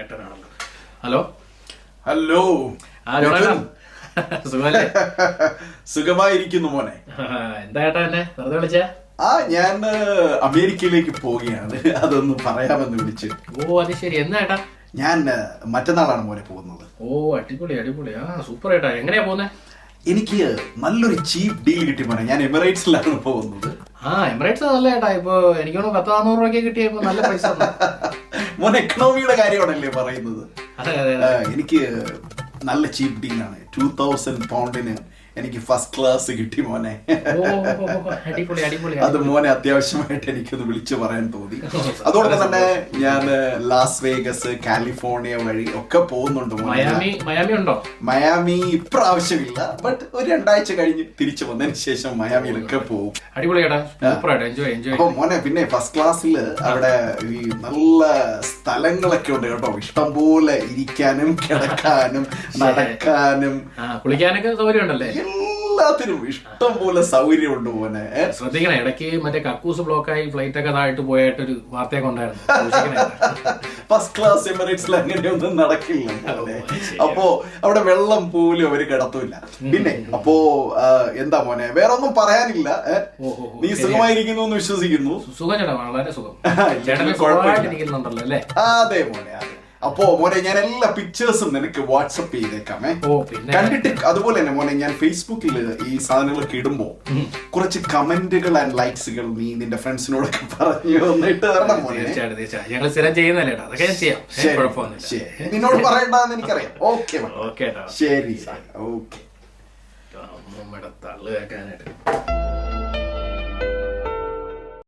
ഏട്ടനാണല്ലോ hello? Hello. ആ സുഖമല്ലേ? സുഖമായിരിക്കുന്നു മോനെ. എന്താ ഏട്ടാ എന്നെ? വെറുതെ വിളിച്ചേ? ആ ഞാൻ അമേരിക്കയിലേക്ക് പോവുകയാണ്. അതൊന്ന് പറയാമെന്ന് വിളിച്ച്. ഓ അത് ശരി. എന്നാ ഏട്ടാ? ഞാൻ മറ്റന്നാളാണ് മോനെ പോകുന്നത്. ഓ അടിപൊളി അടിപൊളി. ആ സൂപ്പർ ഏട്ടാ. എങ്ങനെയാ പോകുന്നത് എനിക്ക് നല്ലൊരു ചീപ്പ് ഡീൽ കിട്ടി മോനെ. ഞാൻ എമിറേറ്റ്സിലാണ് പോകുന്നത്. ആ എമിറേറ്റ്സ് നല്ല ഏട്ടാ. ഇപ്പൊ എനിക്കൊന്ന് പത്ത് നാന്നൂറ് രൂപയ്ക്ക് കിട്ടിയപ്പോ നല്ല പൈസ. മോൻ എക്കണോമിയുടെ കാര്യമാണല്ലേ പറയുന്നത്. എനിക്ക് നല്ല ചീപ്പ് ഡീലാണ്. ടൂ തൗസൻഡ് പൗണ്ടിന് എനിക്ക് ഫസ്റ്റ് ക്ലാസ് കിട്ടി മോനെ. അത് മോനെ അത്യാവശ്യമായിട്ട് എനിക്കൊന്ന് വിളിച്ചു പറയാൻ തോന്നി. അതോടൊപ്പം തന്നെ ഞാൻ ലാസ് വേഗസ് കാലിഫോർണിയ വഴി ഒക്കെ പോകുന്നുണ്ട് മയാമി ഇപ്രാവശ്യമില്ല ബട്ട് ഒരു രണ്ടാഴ്ച കഴിഞ്ഞ് തിരിച്ചു വന്നതിന് ശേഷം മയാമിയിലൊക്കെ പോകും. അപ്പൊ മോനെ പിന്നെ ഫസ്റ്റ് ക്ലാസ്സിൽ അവിടെ ഈ നല്ല സ്ഥലങ്ങളൊക്കെ ഉണ്ട് കേട്ടോ. ഇഷ്ടം പോലെ ഇരിക്കാനും കിടക്കാനും നടക്കാനും. കുളിക്കാനൊക്കെ സൗകര്യം ഉണ്ടല്ലേ? എല്ലാത്തിനും ഇഷ്ടം പോലെ സൗകര്യമുണ്ട് ഉണ്ട് ഏ? ശ്രദ്ധിക്കണേ ഇടയ്ക്ക് മറ്റേ കക്കൂസ് ബ്ലോക്കായി ഫ്ലൈറ്റ് ഒക്കെ താഴ്ത്തു പോയിട്ടൊരു വാർത്തയൊക്കെ ഉണ്ടായിരുന്നു. ഫസ്റ്റ് ക്ലാസ് എമിറേറ്റ്സിൽ അങ്ങനെയൊന്നും നടക്കില്ല. അപ്പോ അവിടെ വെള്ളം പോലും അവർ കിടത്തൂല പിന്നെ അപ്പോ എന്താ മോനെ വേറെ ഒന്നും പറയാനില്ല നീ സുഖമായിരിക്കുന്നു എന്ന് വിശ്വസിക്കുന്നു. സുഖം ചേട്ടാ വളരെ സുഖം. കുഴപ്പമില്ല. അതെ മോനെ അതെ. അപ്പോ മോനെ ഞാൻ എല്ലാ പിക്ചേഴ്സും നിനക്ക് വാട്സപ്പ് ചെയ്തേക്കാമേ കണ്ടിട്ട് അതുപോലെ തന്നെ മോനെ ഞാൻ ഫേസ്ബുക്കിൽ ഈ സാധനങ്ങളൊക്കെ ഇടുമ്പോ കുറച്ച് കമന്റുകൾ ആൻഡ് ലൈക്സുകൾ നീ നിന്റെ ഫ്രണ്ട്സിനോടൊക്കെ പറഞ്ഞു എന്നിട്ട് തരണം മോനെ. നിന്നോട് പറയണ്ടെന്ന് എനിക്കറിയാം. ഓക്കെ ശരി ഓക്കെ തള്ളു കേൾക്കാനായിട്ട്.